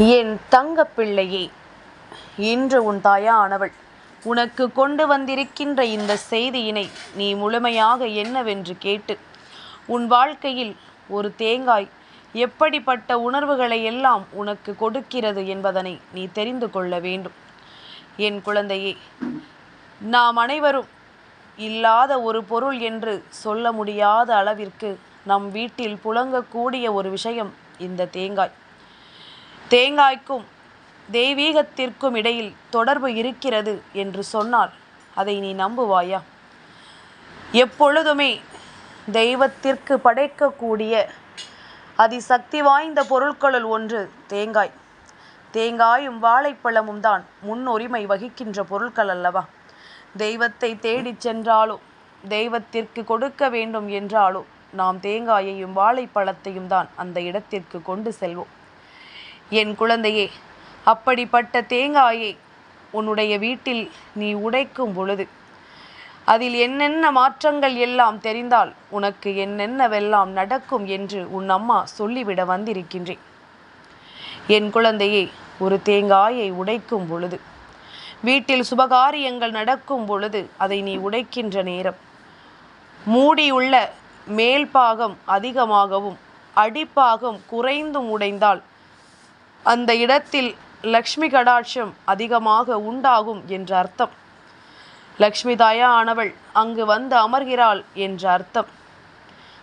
என் தங்க பிள்ளையே இன்று உன் தாயானவள் உனக்கு கொண்டு வந்திருக்கின்ற இந்த செய்தியினை நீ முழுமையாக என்னவென்று கேட்டு உன் வாழ்க்கையில் ஒரு தேங்காய் எப்படிப்பட்ட உணர்வுகளை எல்லாம் உனக்கு கொடுக்கிறது என்பதனை நீ தெரிந்து கொள்ள வேண்டும். என் குழந்தையே நாம் அனைவரும் இல்லாத ஒரு பொருள் என்று சொல்ல முடியாத அளவிற்கு நம் வீட்டில் புழங்கக்கூடிய ஒரு விஷயம் இந்த தேங்காய். தேங்காய்க்கும் தெய்வீகத்திற்கும் இடையில் தொடர்பு இருக்கிறது என்று சொன்னால் அதை நீ நம்புவாயா? எப்பொழுதுமே தெய்வத்திற்கு படைக்கக்கூடிய அதிசக்தி வாய்ந்த பொருட்களுள் ஒன்று தேங்காய். தேங்காயும் வாழைப்பழமும் தான் முன்னுரிமை வகிக்கின்ற பொருட்கள் அல்லவா? தெய்வத்தை தேடிச் சென்றாலோ தெய்வத்திற்கு கொடுக்க வேண்டும் என்றாலோ நாம் தேங்காயையும் வாழைப்பழத்தையும் தான் அந்த இடத்திற்கு கொண்டு செல்வோம். என் குழந்தையே அப்படிப்பட்ட தேங்காயை உன்னுடைய வீட்டில் நீ உடைக்கும் பொழுது அதில் என்னென்ன மாற்றங்கள் எல்லாம் தெரிந்தால் உனக்கு என்னென்னவெல்லாம் நடக்கும் என்று உன் அம்மா சொல்லிவிட வந்திருக்கின்றேன். என் குழந்தையே ஒரு தேங்காயை உடைக்கும் பொழுது வீட்டில் சுபகாரியங்கள் நடக்கும் பொழுது அதை நீ உடைக்கின்ற நேரம் மூடியுள்ள மேல் பாகம் அதிகமாகவும் அடிப்பாகம் குறைந்தும் உடைந்தால் அந்த இடத்தில் லக்ஷ்மி கடாட்சம் அதிகமாக உண்டாகும் என்ற அர்த்தம். லக்ஷ்மி தாயா ஆனவள் அங்கு வந்து அமர்கிறாள் என்ற அர்த்தம்.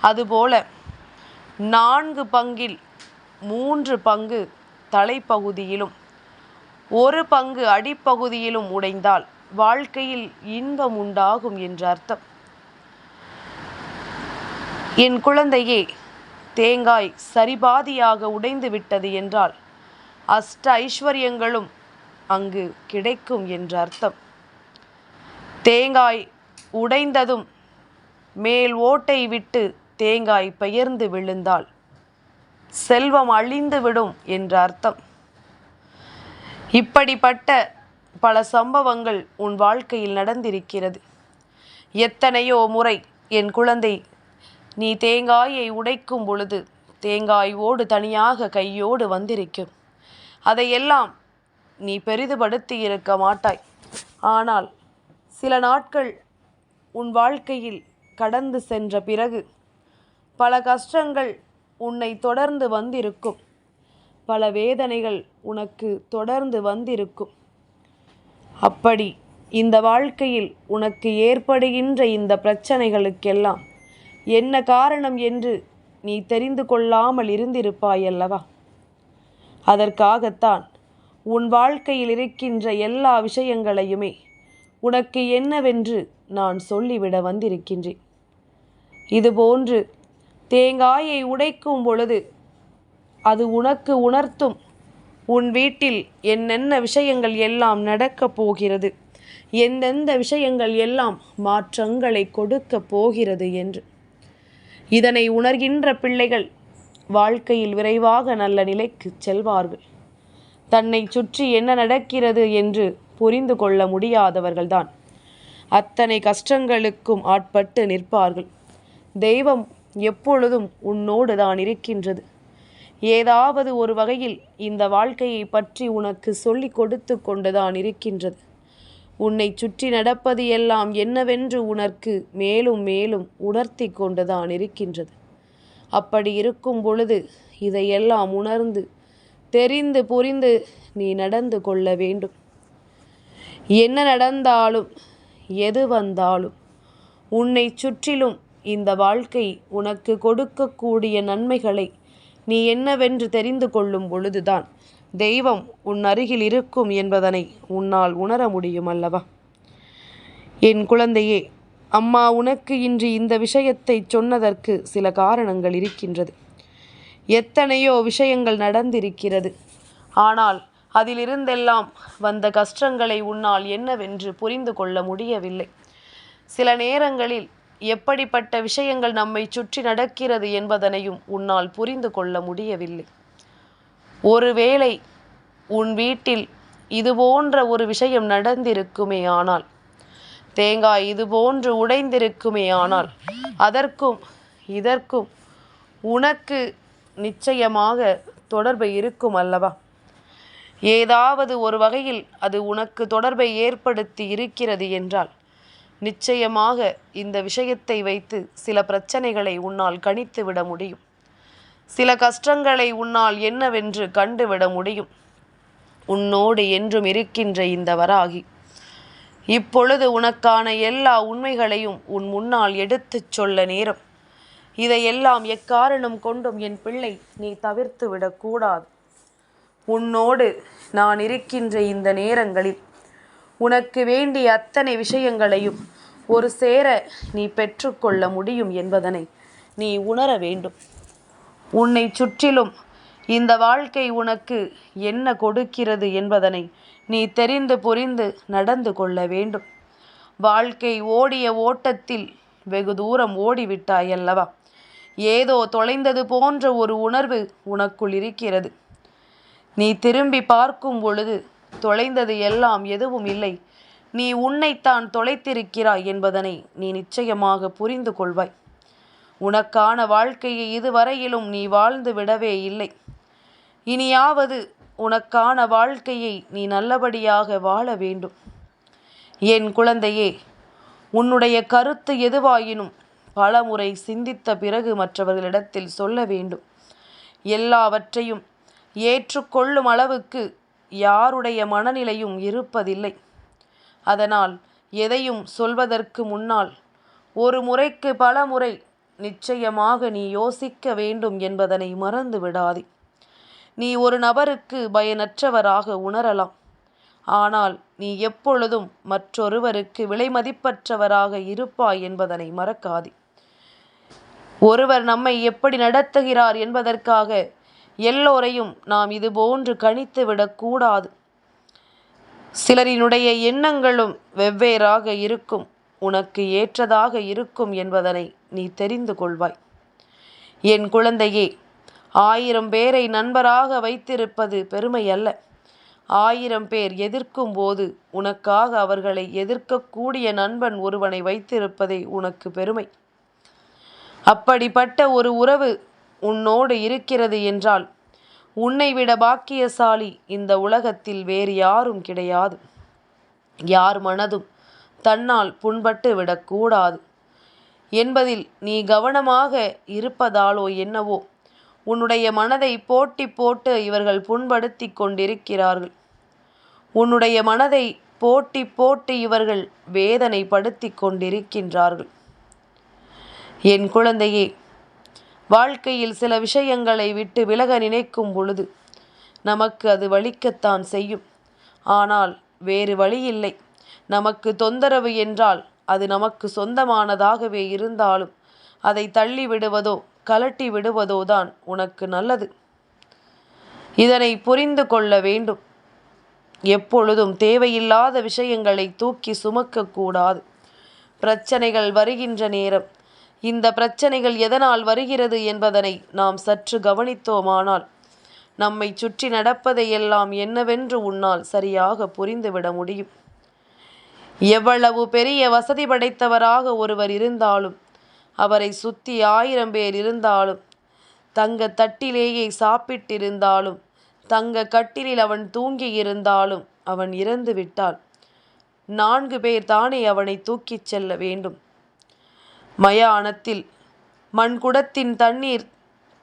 அதுபோல நான்கு பங்கில் மூன்று பங்கு தலைப்பகுதியிலும் ஒரு பங்கு அடிப்பகுதியிலும் உடைந்தால் வாழ்க்கையில் இன்பம் உண்டாகும் என்ற அர்த்தம். என் குழந்தையே தேங்காய் சரிபாதியாக உடைந்து விட்டது என்றால் அஷ்ட ஐஸ்வர்யங்களும் அங்கு கிடைக்கும் என்று அர்த்தம். தேங்காய் உடைந்ததும் மேல் ஓட்டை விட்டு தேங்காய் பெயர்ந்து விழுந்தால் செல்வம் அழிந்துவிடும் என்று அர்த்தம். இப்படிப்பட்ட பல சம்பவங்கள் உன் வாழ்க்கையில் நடந்திருக்கிறது. எத்தனையோ முறை என் குழந்தை நீ தேங்காயை உடைக்கும் பொழுது தேங்காய் ஓடு தனியாக கையோடு வந்திருக்கும். அதையெல்லாம் நீ பெரிதுபடுத்தி இருக்க மாட்டாய். ஆனால் சில நாட்கள் உன் வாழ்க்கையில் கடந்து சென்ற பிறகு பல கஷ்டங்கள் உன்னை தொடர்ந்து வந்திருக்கும். பல வேதனைகள் உனக்கு தொடர்ந்து வந்திருக்கும். அப்படி இந்த வாழ்க்கையில் உனக்கு ஏற்படுகின்ற இந்த பிரச்சனைகளுக்கெல்லாம் என்ன காரணம் என்று நீ தெரிந்து கொள்ளாமல் இருந்திருப்பாயல்லவா? அதற்காகத்தான் உன் வாழ்க்கையில் இருக்கின்ற எல்லா விஷயங்களையுமே உனக்கு என்னவென்று நான் சொல்லிவிட வந்திருக்கின்றேன். இதுபோன்று தேங்காயை உடைக்கும் பொழுது அது உனக்கு உணர்த்தும். உன் வீட்டில் என்னென்ன விஷயங்கள் எல்லாம் நடக்கப் போகிறது? எந்தெந்த விஷயங்கள் எல்லாம் மாற்றங்களை கொடுக்கப் போகிறது என்று. இதனை உணர்கின்ற பிள்ளைகள் வாழ்க்கையில் விரைவாக நல்ல நிலைக்கு செல்வார்கள். தன்னை சுற்றி என்ன நடக்கிறது என்று புரிந்து கொள்ள முடியாதவர்கள்தான். அத்தனை கஷ்டங்களுக்கும் ஆட்பட்டு நிற்பார்கள். தெய்வம் எப்பொழுதும் உன்னோடு தான் இருக்கின்றது. ஏதாவது ஒரு வகையில் இந்த வாழ்க்கையை பற்றி உனக்கு சொல்லி கொடுத்து கொண்டுதான் இருக்கின்றது. உன்னை சுற்றி நடப்பது எல்லாம் என்னவென்று உனக்கு மேலும் மேலும் உணர்த்தி கொண்டுதான் இருக்கின்றது. அப்படி இருக்கும் பொழுது இதையெல்லாம் உணர்ந்து தெரிந்து புரிந்து நீ நடந்து கொள்ள வேண்டும். என்ன நடந்தாலும் எது வந்தாலும் உன்னை சுற்றிலும் இந்த வாழ்க்கை உனக்கு கொடுக்கக்கூடிய நன்மைகளை நீ என்னவென்று தெரிந்து கொள்ளும் பொழுதுதான் தெய்வம் உன் அருகில் இருக்கும் என்பதனை உன்னால் உணர முடியும் அல்லவா? என் குழந்தையே அம்மா உனக்கு இன்று இந்த விஷயத்தை சொன்னதற்கு சில காரணங்கள் இருக்கின்றது. எத்தனையோ விஷயங்கள் நடந்திருக்கிறது. ஆனால் அதிலிருந்தெல்லாம் வந்த கஷ்டங்களை உன்னால் என்னவென்று புரிந்து கொள்ள முடியவில்லை. சில நேரங்களில் எப்படிப்பட்ட விஷயங்கள் நம்மை சுற்றி நடக்கிறது என்பதனையும் உன்னால் புரிந்து கொள்ள முடியவில்லை. ஒருவேளை உன் வீட்டில் இது போன்ற ஒரு விஷயம் நடந்திருக்குமே ஆனால் தேங்காய் இது போன்று உடைந்திருக்குமே ஆனால் அதற்கும் இதற்கும் உனக்கு நிச்சயமாக தொடர்பு இருக்கும் அல்லவா? ஏதாவது ஒரு வகையில் அது உனக்கு தொடர்பை ஏற்படுத்தி இருக்கிறது என்றால் நிச்சயமாக இந்த விஷயத்தை வைத்து சில பிரச்சனைகளை உன்னால் கணித்து விட முடியும். சில கஷ்டங்களை உன்னால் என்னவென்று கண்டுவிட முடியும். உன்னோடு என்றும் இருக்கின்ற இந்த வராகி இப்பொழுது உனக்கான எல்லா உண்மைகளையும் உன் முன்னால் எடுத்துச் சொல்ல நேரம். இதையெல்லாம் எக்காரணம் கொண்டும் என் பிள்ளை நீ தவிர்த்து விடக்கூடாது உன்னோடு நான் இருக்கின்ற இந்த நேரங்களில் உனக்கு வேண்டிய அத்தனை விஷயங்களையும் ஒரு சேர நீ பெற்றுக்கொள்ள முடியும் என்பதனை நீ உணர வேண்டும். உன்னை சுற்றிலும் இந்த வாழ்க்கை உனக்கு என்ன கொடுக்கிறது என்பதனை நீ தெரிந்து புரிந்து நடந்து கொள்ள வேண்டும். வாழ்க்கை ஓடிய ஓட்டத்தில் வெகு தூரம் ஓடிவிட்டாய் அல்லவா ஏதோ தொலைந்தது போன்ற ஒரு உணர்வு உனக்குள் இருக்கிறது. நீ திரும்பி பார்க்கும் பொழுது தொலைந்தது எல்லாம் எதுவும் இல்லை. நீ உன்னைத்தான் தொலைத்திருக்கிறாய் என்பதனை நீ நிச்சயமாக புரிந்து கொள்வாய். உனக்கான வாழ்க்கையை இதுவரையிலும் நீ வாழ்ந்து விடவே இல்லை. இனியாவது உனக்கான வாழ்க்கையை நீ நல்லபடியாக வாழ வேண்டும். என் குழந்தையே உன்னுடைய கருத்து எதுவாயினும் பலமுறை சிந்தித்த பிறகு மற்றவர்களிடத்தில் சொல்ல வேண்டும். எல்லாவற்றையும் ஏற்றுக்கொள்ளும் அளவுக்கு யாருடைய மனநிலையும் இருப்பதில்லை. அதனால் எதையும் சொல்வதற்கு முன்னால் ஒரு முறைக்கு பல முறை நிச்சயமாக நீ யோசிக்க வேண்டும் என்பதனை மறந்து விடாதே நீ ஒரு நபருக்கு பயனற்றவராக உணரலாம். ஆனால் நீ எப்பொழுதும் மற்றொருவருக்கு விலைமதிப்பற்றவராக இருப்பாய் என்பதனை மறக்காதே. ஒருவர் நம்மை எப்படி நடத்துகிறார் என்பதற்காக எல்லோரையும் நாம் இதுபோன்று கணித்துவிடக்கூடாது சிலரினுடைய எண்ணங்களும் வெவ்வேறாக இருக்கும் உனக்கு ஏற்றதாக இருக்கும் என்பதனை நீ தெரிந்து கொள்வாய். என் குழந்தையே ஆயிரம் பேரை நண்பராக வைத்திருப்பது பெருமை அல்ல ஆயிரம் பேர் எதிர்க்கும் போது உனக்காக அவர்களை எதிர்க்கக்கூடிய நண்பன் ஒருவனை வைத்திருப்பதே உனக்கு பெருமை. அப்படிப்பட்ட ஒரு உறவு உன்னோடு இருக்கிறது என்றால் உன்னை விட பாக்கியசாலி இந்த உலகத்தில் வேறு யாரும் கிடையாது. யார் மனதும் தன்னால் புண்பட்டு விடக்கூடாது. என்பதில் நீ கவனமாக இருப்பதாலோ என்னவோ உன்னுடைய மனதை போட்டி போட்டு இவர்கள் புண்படுத்தி கொண்டிருக்கிறார்கள். உன்னுடைய மனதை போட்டி போட்டு இவர்கள் வேதனைப்படுத்தி கொண்டிருக்கின்றார்கள். என் குழந்தையே வாழ்க்கையில் சில விஷயங்களை விட்டு விலக நினைக்கும் பொழுது நமக்கு அது வலிக்கத்தான் செய்யும். ஆனால் வேறு வழி இல்லை நமக்கு தொந்தரவு என்றால் அது நமக்கு சொந்தமானதாகவே இருந்தாலும் அதை தள்ளிவிடுவதோ கலட்டி விடுவதோ தான் உனக்கு நல்லது. இதனை புரிந்து கொள்ள வேண்டும். எப்பொழுதும் தேவையில்லாத விஷயங்களை தூக்கி சுமக்கக்கூடாது பிரச்சனைகள் வருகின்ற நேரம். இந்த பிரச்சனைகள் எதனால் வருகிறது என்பதனை நாம் சற்று கவனித்தோமானால் நம்மை சுற்றி நடப்பதையெல்லாம் என்னவென்று உன்னால் சரியாக புரிந்துவிட முடியும். எவ்வளவு பெரிய வசதி படைத்தவராக ஒருவர் இருந்தாலும் அவரை சுற்றி ஆயிரம் பேர் இருந்தாலும் தங்க தட்டிலேயே சாப்பிட்டிருந்தாலும் தங்க கட்டிலில் அவன் தூங்கி இருந்தாலும் அவன் இறந்து விட்டான். நான்கு பேர் தானே அவனை தூக்கிச் செல்ல வேண்டும். மயானத்தில் மண்குடத்தின் தண்ணீர்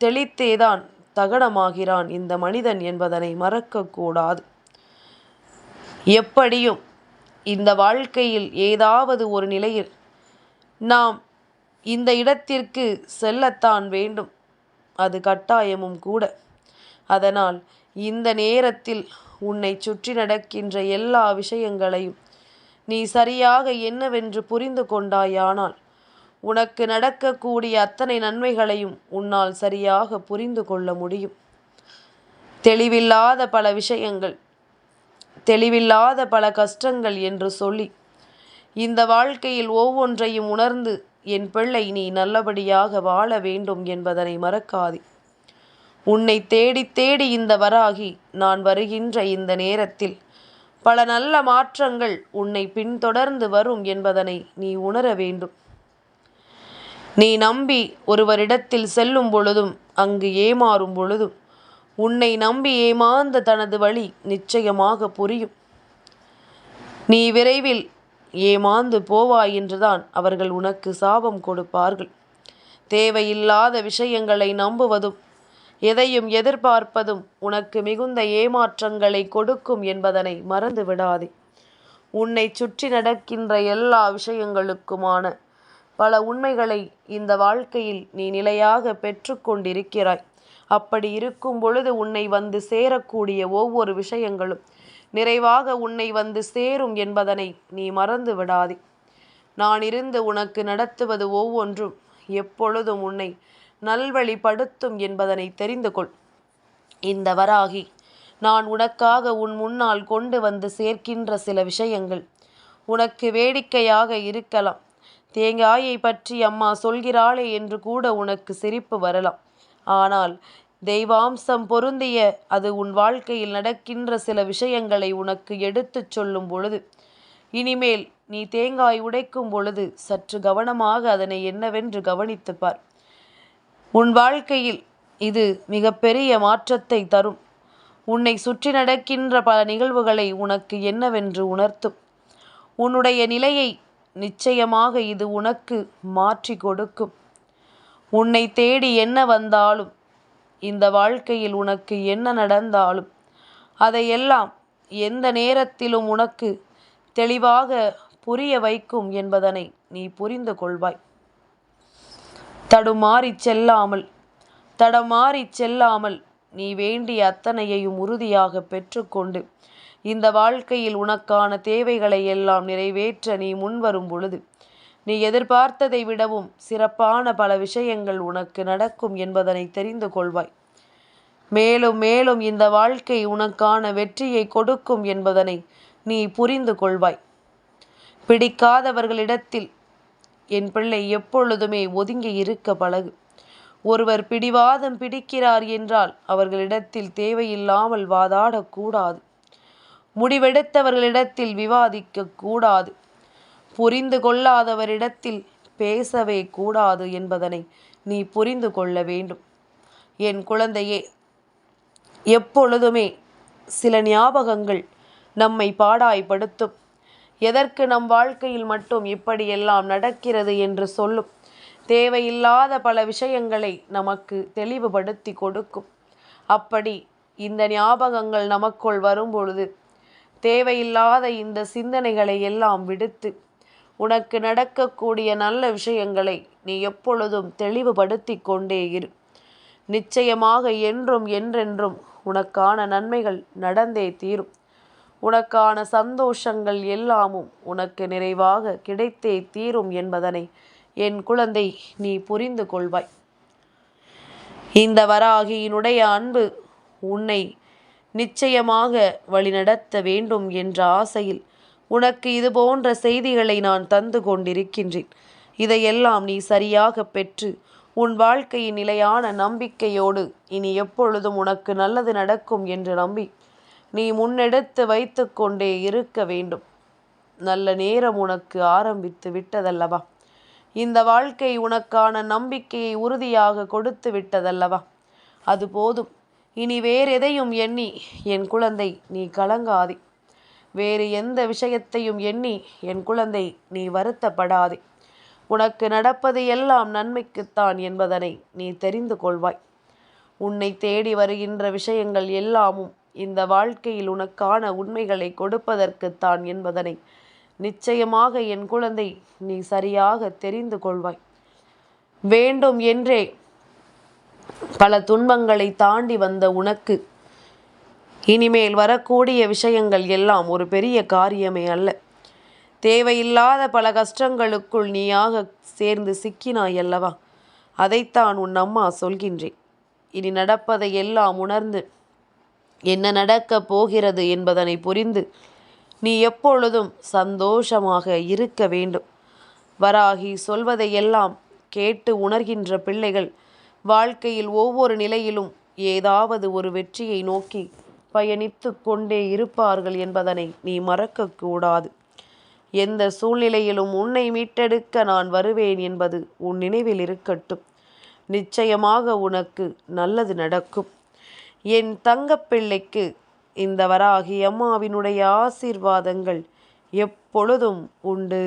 தெளித்தேதான் தகனமாகிறான் இந்த மனிதன் என்பதனை மறக்கக்கூடாது எப்படியும் இந்த வாழ்க்கையில் ஏதாவது ஒரு நிலையில் நாம் இந்த இடத்திற்கு செல்லத்தான் வேண்டும். அது கட்டாயமும் கூட. அதனால் இந்த நேரத்தில் உன்னை சுற்றி நடக்கின்ற எல்லா விஷயங்களையும் நீ சரியாக என்னவென்று புரிந்து கொண்டாயானால் உனக்கு நடக்கக்கூடிய அத்தனை நன்மைகளையும் உன்னால் சரியாக புரிந்து கொள்ள முடியும். தெளிவில்லாத பல விஷயங்கள் தெளிவில்லாத பல கஷ்டங்கள் என்று சொல்லி இந்த வாழ்க்கையில் ஒவ்வொன்றையும் உணர்ந்து என் பிள்ளை நீ நல்லபடியாக வாழ வேண்டும் என்பதனை மறக்காதே. உன்னை தேடி தேடி இந்த வராகி நான் வருகின்ற இந்த நேரத்தில் பல நல்ல மாற்றங்கள் உன்னை பின்தொடர்ந்து வரும் என்பதனை நீ உணர வேண்டும். நீ நம்பி ஒருவரிடத்தில் செல்லும் பொழுதும் அங்கு ஏமாறும் பொழுதும் உன்னை நம்பி ஏமாந்த தனது வழி நிச்சயமாக புரியும். நீ விரைவில் ஏமாந்து போவாய் என்றுதான் அவர்கள் உனக்கு சாபம் கொடுப்பார்கள். தேவையில்லாத விஷயங்களை நம்புவதும் எதையும் எதிர்பார்ப்பதும் உனக்கு மிகுந்த ஏமாற்றங்களை கொடுக்கும் என்பதனை மறந்து விடாதே உன்னை சுற்றி நடக்கின்ற எல்லா விஷயங்களுக்குமான பல உண்மைகளை இந்த வாழ்க்கையில் நீ நிலையாக பெற்றுக்கொண்டிருக்கிறாய் அப்படி இருக்கும் பொழுது உன்னை வந்து சேரக்கூடிய ஒவ்வொரு விஷயங்களும் நிறைவாக உன்னை வந்து சேரும் என்பதனை நீ மறந்து விடாதே. நான் இருந்து உனக்கு நடத்துவது ஒவ்வொன்றும் எப்பொழுதும் உன்னை நல்வழிப்படுத்தும் என்பதனை தெரிந்து கொள். இந்த வராகி நான் உனக்காக உன் முன்னால் கொண்டு வந்து சேர்க்கின்ற சில விஷயங்கள் உனக்கு வேடிக்கையாக இருக்கலாம். தேங்காயை பற்றி அம்மா சொல்கிறாளே என்று கூட உனக்கு சிரிப்பு வரலாம். ஆனால் தெய்வாம்சம் பொருந்திய அது உன் வாழ்க்கையில் நடக்கின்ற சில விஷயங்களை உனக்கு எடுத்துச் சொல்லும் பொழுது இனிமேல் நீ தேங்காய் உடைக்கும் பொழுது சற்று கவனமாக அதனை என்னவென்று கவனித்துப்பார் உன் வாழ்க்கையில் இது மிகப்பெரிய மாற்றத்தை தரும். உன்னை சுற்றி நடக்கின்ற பல நிகழ்வுகளை உனக்கு என்னவென்று உணர்த்தும். உன்னுடைய நிலையை நிச்சயமாக இது உனக்கு மாற்றி கொடுக்கும். உன்னை தேடி என்ன வந்தாலும் இந்த வாழ்க்கையில் உனக்கு என்ன நடந்தாலும் அதையெல்லாம் எந்த நேரத்திலும் உனக்கு தெளிவாக புரிய வைக்கும் என்பதனை நீ புரிந்து கொள்வாய். தடுமாறி செல்லாமல் தடமாறி செல்லாமல் நீ வேண்டிய அத்தனையையும் உறுதியாக பெற்றுக்கொண்டு இந்த வாழ்க்கையில் உனக்கான தேவைகளை எல்லாம் நிறைவேற்ற நீ முன்வரும் பொழுது நீ எதிர்பார்த்ததை விடவும் சிறப்பான பல விஷயங்கள் உனக்கு நடக்கும் என்பதனை தெரிந்து கொள்வாய். மேலும் மேலும் இந்த வாழ்க்கை உனக்கான வெற்றியை கொடுக்கும் என்பதனை நீ புரிந்து கொள்வாய். பிடிக்காதவர்களிடத்தில் என் பிள்ளை எப்பொழுதுமே ஒதுங்கி இருக்க பழகு. ஒருவர் பிடிவாதம் பிடிக்கிறார் என்றால் அவர்களிடத்தில் தேவையில்லாமல் வாதாடக்கூடாது. முடிவெடுத்தவர்களிடத்தில் விவாதிக்க கூடாது புரிந்து கொள்ளாதவரிடத்தில் பேசவே கூடாது என்பதனை நீ புரிந்து கொள்ள வேண்டும். என் குழந்தையே எப்பொழுதுமே சில ஞாபகங்கள் நம்மை பாடாய்படுத்தும் எதற்கு நம் வாழ்க்கையில் மட்டும் இப்படியெல்லாம் நடக்கிறது என்று சொல்லும். தேவையில்லாத பல விஷயங்களை நமக்கு தெளிவுபடுத்தி கொடுக்கும். அப்படி இந்த ஞாபகங்கள் நமக்குள் வரும்பொழுது தேவையில்லாத இந்த சிந்தனைகளை எல்லாம் விடுத்து உனக்கு நடக்கக்கூடிய நல்ல விஷயங்களை நீ எப்பொழுதும் தெளிவுபடுத்தி கொண்டே இரு. நிச்சயமாக என்றும் என்றென்றும் உனக்கான நன்மைகள் நடந்தே தீரும். உனக்கான சந்தோஷங்கள் எல்லாமும் உனக்கு நிறைவாக கிடைத்தே தீரும் என்பதனை என் குழந்தை நீ புரிந்து கொள்வாய். இந்த வராகியினுடைய அன்பு உன்னை நிச்சயமாக வழிநடத்த வேண்டும் என்ற ஆசையில் உனக்கு இது போன்ற செய்திகளை நான் தந்து கொண்டிருக்கின்றேன். இதையெல்லாம் நீ சரியாக பெற்று உன் வாழ்க்கையின் நிலையான நம்பிக்கையோடு இனி எப்பொழுதும் உனக்கு நல்லது நடக்கும் என்று நம்பி நீ முன்னெடுத்து வைத்து கொண்டே இருக்க வேண்டும். நல்ல நேரம் உனக்கு ஆரம்பித்து விட்டதல்லவா? இந்த வாழ்க்கை உனக்கான நம்பிக்கையை உறுதியாக கொடுத்து விட்டதல்லவா? அது போதும். இனி வேறெதையும் எண்ணி என் குழந்தை நீ கலங்காதே. வேறு எந்த விஷயத்தையும் எண்ணி என் குழந்தை நீ வருத்தப்படாதே. உனக்கு நடப்பது எல்லாம் நன்மைக்குத்தான் என்பதனை நீ தெரிந்து கொள்வாய். உன்னை தேடி வருகின்ற விஷயங்கள் எல்லாமும் இந்த வாழ்க்கையில் உனக்கான உண்மைகளை கொடுப்பதற்குத்தான் என்பதனை நிச்சயமாக என் குழந்தை நீ சரியாக தெரிந்து கொள்வாய். வேண்டும் என்றே பல துன்பங்களை தாண்டி வந்த உனக்கு இனிமேல் வரக்கூடிய விஷயங்கள் எல்லாம் ஒரு பெரிய காரியமே அல்ல. தேவையில்லாத பல கஷ்டங்களுக்குள் நீயாக சேர்ந்து சிக்கினாய் அல்லவா? அதைத்தான் உன் அம்மா சொல்கின்றேன். இனி நடப்பதை எல்லாம் உணர்ந்து என்ன நடக்கப் போகிறது என்பதனை புரிந்து நீ எப்பொழுதும் சந்தோஷமாக இருக்க வேண்டும். வராகி சொல்வதையெல்லாம் கேட்டு உணர்கின்ற பிள்ளைகள் வாழ்க்கையில் ஒவ்வொரு நிலையிலும் ஏதாவது ஒரு வெற்றியை நோக்கி பயணித்து கொண்டே இருப்பார்கள் என்பதனை நீ மறக்கக்கூடாது. எந்த சூழ்நிலையிலும் உன்னை மீட்டெடுக்க நான் வருவேன் என்பது உன் நினைவில் இருக்கட்டும். நிச்சயமாக உனக்கு நல்லது நடக்கும். என் தங்கப்பிள்ளைக்கு இந்த வராகி அம்மாவினுடைய ஆசீர்வாதங்கள் எப்பொழுதும் உண்டு.